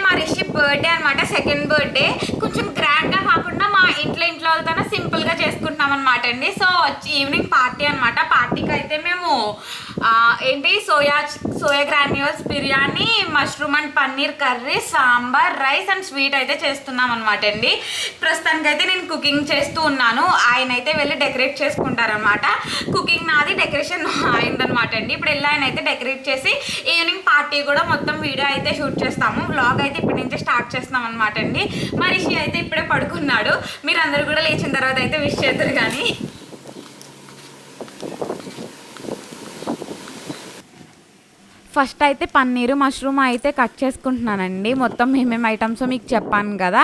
Mareche birthday అనమాట second birthday కొంచెం గ్రాండ్గా కాకుండా మా ఇంట్లో ఇంట్లో వాళ్ళతోనే సింపుల్గా చేసుకుంటున్నాం అనమాట అండి. సో వచ్చి ఈవినింగ్ పార్టీ అనమాట పార్టీకి అయితే మేము ఏంటి soya soya granules biryani mushroom and paneer curry sambar rice and sweet అయితే చేస్తున్నాం అనమాట అండి. ప్రస్తుతానికి అయితే నేను కుకింగ్ చేస్తూ ఉన్నాను. ఆయన అయితే వెళ్ళి డెకరేట్ చేసుకుంటారనమాట కుకింగ్ నాది డెకరేషన్ అయిందనమాట అండి. ఇప్పుడు వెళ్ళి ఆయన అయితే డెకరేట్ చేసి ఈవినింగ్ పార్టీ కూడా మొత్తం వీడియో అయితే షూట్ చేస్తాము. బ్లాగ్ అయితే ఇప్పటి నుంచి స్టార్ట్ చేస్తున్నాం అనమాట అండి. మా అయితే ఇప్పుడే పడుకున్నాడు. మీరు అందరూ కూడా లేచిన తర్వాత అయితే విష్ చేద్దరు కానీ. ఫస్ట్ అయితే పన్నీరు మష్రూమ్ అయితే కట్ చేసుకుంటున్నానండి. మొత్తం ఏమేమి ఐటమ్స్ మీకు చెప్పాను కదా.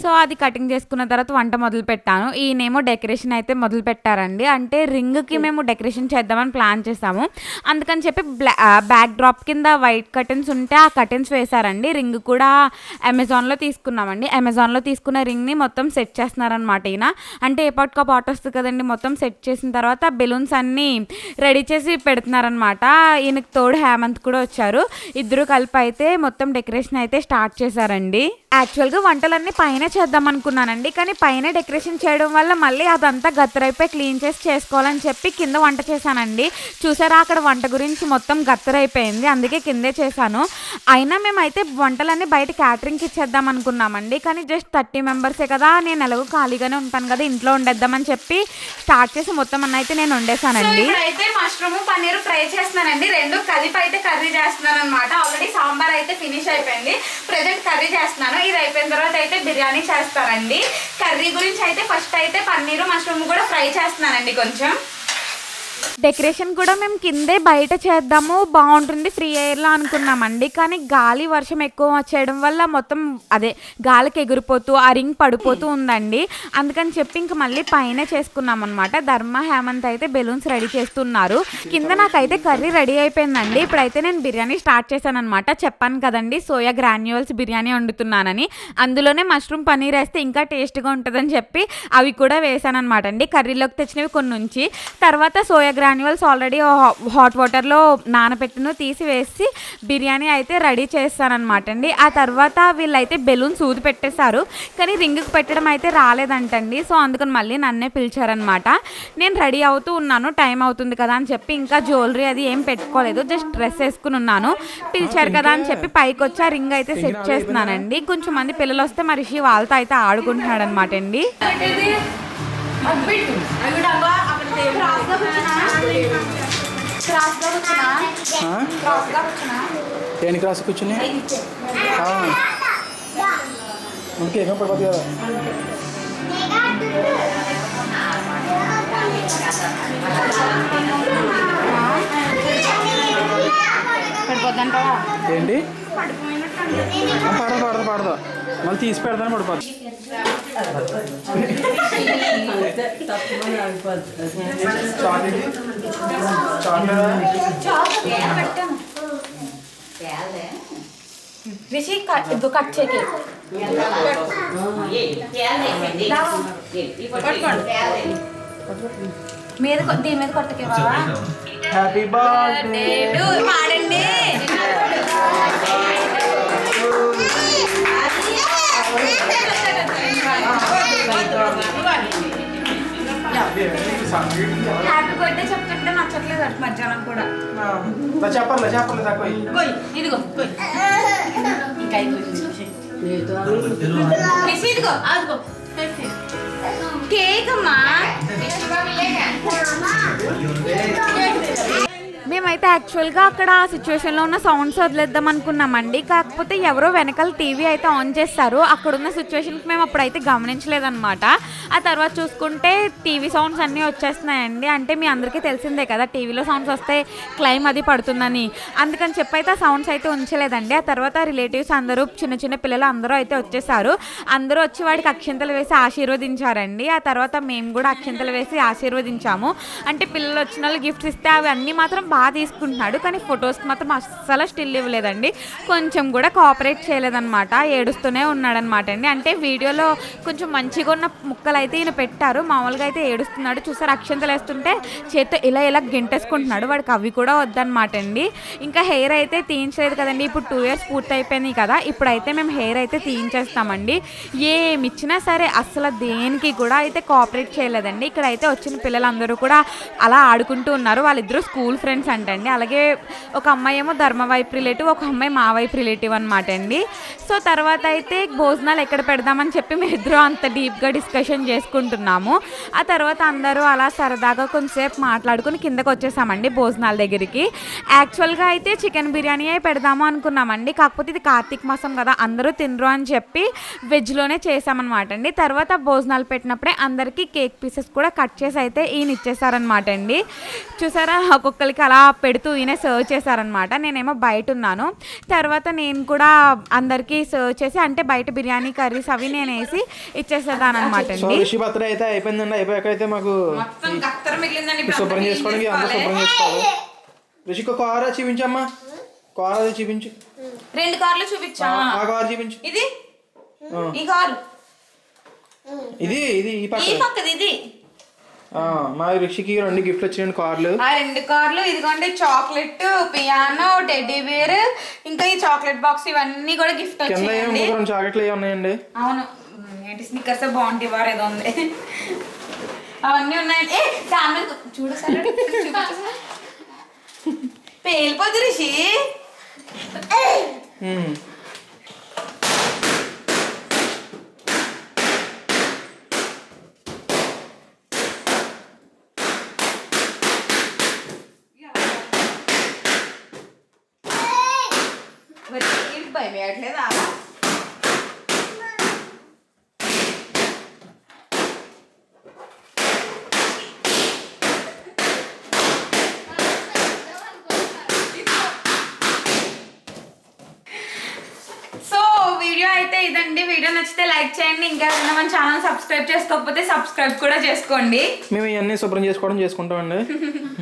సో అది కటింగ్ చేసుకున్న తర్వాత వంట మొదలు పెట్టాను. ఈయనేమో డెకరేషన్ అయితే మొదలు పెట్టారండి. అంటే రింగ్కి మేము డెకరేషన్ చేద్దామని ప్లాన్ చేసాము. అందుకని చెప్పి బ్లా బ్యాక్ డ్రాప్ కింద వైట్ కర్టెన్స్ ఉంటే ఆ కర్టెన్స్ వేశారండి. రింగ్ కూడా అమెజాన్లో తీసుకున్నామండి. అమెజాన్లో తీసుకున్న రింగ్ని మొత్తం సెట్ చేస్తున్నారనమాట ఈయన. అంటే ఏ పాటుకో పాట వస్తుంది కదండి మొత్తం సెట్ చేసిన తర్వాత బెలూన్స్ అన్నీ రెడీ చేసి పెడుతున్నారనమాట ఈయనకి తోడు హేమంత్ కూడా వచ్చారు. ఇద్దరు కలిపి అయితే మొత్తం డెకరేషన్ అయితే స్టార్ట్ చేశారండి. యాక్చువల్గా వంటలన్నీ పైన చేద్దాం అనుకున్నానండి. కానీ పైన డెకరేషన్ చేయడం వల్ల మళ్ళీ అదంతా గత్తరైపోయి క్లీన్ చేసి చేసుకోవాలని చెప్పి కింద వంట చేశానండి. చూసారా అక్కడ వంట గురించి మొత్తం గత్తరైపోయింది. అందుకే కిందే చేశాను. అయినా మేమైతే వంటలన్నీ బయట క్యాటరింగ్కి ఇచ్చేద్దాం అనుకున్నామండి. కానీ జస్ట్ థర్టీ మెంబర్సే కదా నేను ఎలాగో ఖాళీగానే ఉంటాను కదా ఇంట్లో వండేద్దామని చెప్పి స్టార్ట్ చేసి మొత్తం అన్న అయితే నేను వండేసానండి అయితే మష్రూమ్ పన్నీర్ ఫ్రై చేస్తున్నానండి. రెండు కలిపి అయితే కర్రీ చేస్తున్నాను అనమాట ఆల్రెడీ సాంబార్ అయితే ఫినిష్ అయిపోయింది. ప్రజెంట్ కర్రీ చేస్తున్నాను. ఇది అయిపోయిన తర్వాత అయితే బిర్యానీ చేస్తానండి. కర్రీ గురించి అయితే ఫస్ట్ అయితే పన్నీరు మష్రూమ్ కూడా ఫ్రై చేస్తున్నానండి కొంచెం. డెకరేషన్ కూడా మేము కిందే బయట చేద్దాము బాగుంటుంది ఫ్రీ ఎయిర్లో అనుకున్నామండి. కానీ గాలి వర్షం ఎక్కువ వచ్చేయడం వల్ల మొత్తం అదే గాలికి ఎగిరిపోతూ ఆ రింగ్ పడిపోతూ ఉందండి. అందుకని చెప్పి ఇంక మళ్ళీ పైన చేసుకున్నాం అనమాట ధర్మ హేమంత్ అయితే బెలూన్స్ రెడీ చేస్తున్నారు. కింద నాకైతే కర్రీ రెడీ అయిపోయిందండి. ఇప్పుడైతే నేను బిర్యానీ స్టార్ట్ చేశాను అనమాట చెప్పాను కదండి సోయా గ్రాన్యూల్స్ బిర్యానీ వండుతున్నానని. అందులోనే మష్రూమ్ పన్నీర్ వేస్తే ఇంకా టేస్ట్గా ఉంటుందని చెప్పి అవి కూడా వేసాను అనమాట అండి. కర్రీలోకి తెచ్చినవి కొన్ని నుంచి తర్వాత సోయా గ్రాన్యువల్స్ ఆల్రెడీ హాట్ వాటర్లో నానబెట్టిన తీసి వేసి బిర్యానీ అయితే రెడీ చేస్తానమాట అండి. ఆ తర్వాత వీళ్ళైతే బెలూన్స్ ఊది పెట్టేశారు కానీ రింగ్కి పెట్టడం అయితే రాలేదంటండి. సో అందుకని మళ్ళీ నన్నే పిలిచారనమాట నేను రెడీ అవుతూ ఉన్నాను టైం అవుతుంది కదా అని చెప్పి ఇంకా జ్యువెలరీ అది ఏం పెట్టుకోలేదు. జస్ట్ డ్రెస్ వేసుకుని ఉన్నాను. పిలిచారు కదా అని చెప్పి పైకి వచ్చి ఆ రింగ్ అయితే సెట్ చేస్తున్నానండి. కొంచెం మంది పిల్లలు వస్తే మరి వాళ్ళతో అయితే ఆడుకుంటున్నాడు అనమాట అండి దేని క్రాస్ కూర్చుని? ఏమో పడిపోతుంది కదా ఏంటి? ఆ, పడదు. పడదు పడదు మళ్ళీ తీసి పెడతాను పడిపోతుంది. రిషి కట్ ఇదిగో కట్ చేయకి మీద కొ- దీని మీద కొట్టకే బావా హ్యాపీ బర్త్డే మధ్యాహ్నం కూడా. చెప్పర్లే చెప్పర్లే తక్కువ ఇదిగో ఇంకా ఇదిగో అదిగో. కేక్ అమ్మా మేమైతే యాక్చువల్గా అక్కడ ఆ సిచ్యువేషన్లో ఉన్న సౌండ్స్ వదిలేద్దాం అనుకున్నామండి. కాకపోతే ఎవరో వెనకాల టీవీ అయితే ఆన్ చేస్తారు. అక్కడున్న సిచ్యువేషన్కి మేము అప్పుడైతే గమనించలేదన్నమాట. ఆ తర్వాత చూసుకుంటే టీవీ సౌండ్స్ అన్నీ వచ్చేస్తున్నాయండి. అంటే మీ అందరికీ తెలిసిందే కదా టీవీలో సౌండ్స్ వస్తే క్లైమ్ అది పడుతుందని. అందుకని చెప్పి అయితే ఆ సౌండ్స్ అయితే ఉంచలేదండి. ఆ తర్వాత రిలేటివ్స్ అందరూ చిన్న చిన్న పిల్లలు అందరూ అయితే వచ్చేసారు. అందరూ వచ్చి వాడికి అక్షింతలు వేసి ఆశీర్వదించారండి. ఆ తర్వాత మేము కూడా అక్షింతలు వేసి ఆశీర్వదించాము. అంటే పిల్లలు వచ్చిన వాళ్ళు గిఫ్ట్స్ ఇస్తే అవి అన్నీ మాత్రం బాగా బాగా తీసుకుంటున్నాడు కానీ ఫొటోస్కి మాత్రం అస్సలు స్టిల్ ఇవ్వలేదండి. కొంచెం కూడా కోఆపరేట్ చేయలేదన్నమాట. ఏడుస్తూనే ఉన్నాడనమాట అండి. అంటే వీడియోలో కొంచెం మంచిగా ఉన్న ముక్కలు అయితే ఈయన పెట్టారు. మామూలుగా అయితే ఏడుస్తున్నాడు. చూసారు అక్షంతలు వేస్తుంటే చేత్తో ఇలా ఇలా గెంటేసుకుంటున్నాడు. వాడికి అవి కూడా వద్దనమాట అండి. ఇంకా హెయిర్ అయితే తీయించలేదు కదండి. ఇప్పుడు టూ ఇయర్స్ పూర్తి అయిపోయినాయి కదా. ఇప్పుడైతే మేము హెయిర్ అయితే తీయించేస్తామండి. ఏమి ఇచ్చినా సరే అసలు దేనికి కూడా అయితే కోఆపరేట్ చేయలేదండి. ఇక్కడ అయితే వచ్చిన పిల్లలందరూ కూడా అలా ఆడుకుంటూ ఉన్నారు. వాళ్ళిద్దరూ స్కూల్ ఫ్రెండ్స్ అంటండి. అలాగే ఒక అమ్మాయి ఏమో ధర్మ వైపు రిలేటివ్ ఒక అమ్మాయి మా వైపు రిలేటివ్ అనమాట అండి. సో తర్వాత అయితే భోజనాలు ఎక్కడ పెడదామని చెప్పి మేము అంత డీప్గా డిస్కషన్ చేసుకుంటున్నాము. ఆ తర్వాత అందరూ అలా సరదాగా కొంచెంసేపు మాట్లాడుకుని కిందకు వచ్చేసామండి భోజనాల దగ్గరికి. యాక్చువల్గా అయితే చికెన్ బిర్యానీయే పెడదాము అనుకున్నామండి. కాకపోతే ఇది కార్తీక మాసం కదా అందరూ తినరు అని చెప్పి వెజ్లోనే చేసామన్నమాట అండి. తర్వాత భోజనాలు పెట్టినప్పుడే అందరికీ కేక్ పీసెస్ కూడా కట్ చేసి అయితే ఈయన ఇచ్చేసారనమాట అండి. చూసారా ఒక్కొక్కరికి అలా పెడుతూ ఈయన సర్వ్ చేశారనమాట నేనేమో బయట ఉన్నాను తర్వాత నేను కూడా అందరికీ సర్వ్ చేసి అంటే బయట బిర్యానీ కర్రీస్ అవి నేను వేసి ఇచ్చేసేదాను అనమాట అండి అయితే అయిపోయిందండి. అయిపోయాక అయితే మాకు శుభ్రం చేసుకోవడానికి శుభ్రం చేసుకోవాలి. రిషికి ఒక కార్ చూపించమ్మా. కార్ అది చూపించు. రెండు కార్లు చూపించా? ఆ కార్ చూపించు. ఇది? ఆ. ఈ కారు? ఇది ఇది ఈ ఈ పక్క పక్కది ఇది? మా రిషికి రెండు గిఫ్ట్లు వచ్చినాయండి కార్లు. ఆ రెండు కార్లు ఇదిగోండి చాక్లెట్ పియానో టెడ్డీ బేర్ ఇంకా ఈ చాక్లెట్ బాక్స్ ఇవన్నీ కూడా గిఫ్ట్ కింద ఏమి వచ్చాయండి రెండు చాకెట్లు ఏమి ఉన్నాయండి? అవును. ఏంటి స్నిక్కర్స్ బాగుంటాయి వారు ఏదో ఉంది. అవన్నీ ఉన్నాయండి. ఏ ఫ్యామిలీ చూడు సార్ పేలిపోద్ది రిషి. ఉమ్. మరి ఏంటి భయం వేయట్లేదా? సో వీడియో అయితే ఇదండి. వీడియో నచ్చితే లైక్ చేయండి. ఇంకా ఏదైనా మన ఛానల్ సబ్స్క్రైబ్ చేసుకోకపోతే సబ్స్క్రైబ్ కూడా చేసుకోండి. మేము ఇవన్నీ శుభ్రం చేసుకోవడం చేసుకుంటామండి.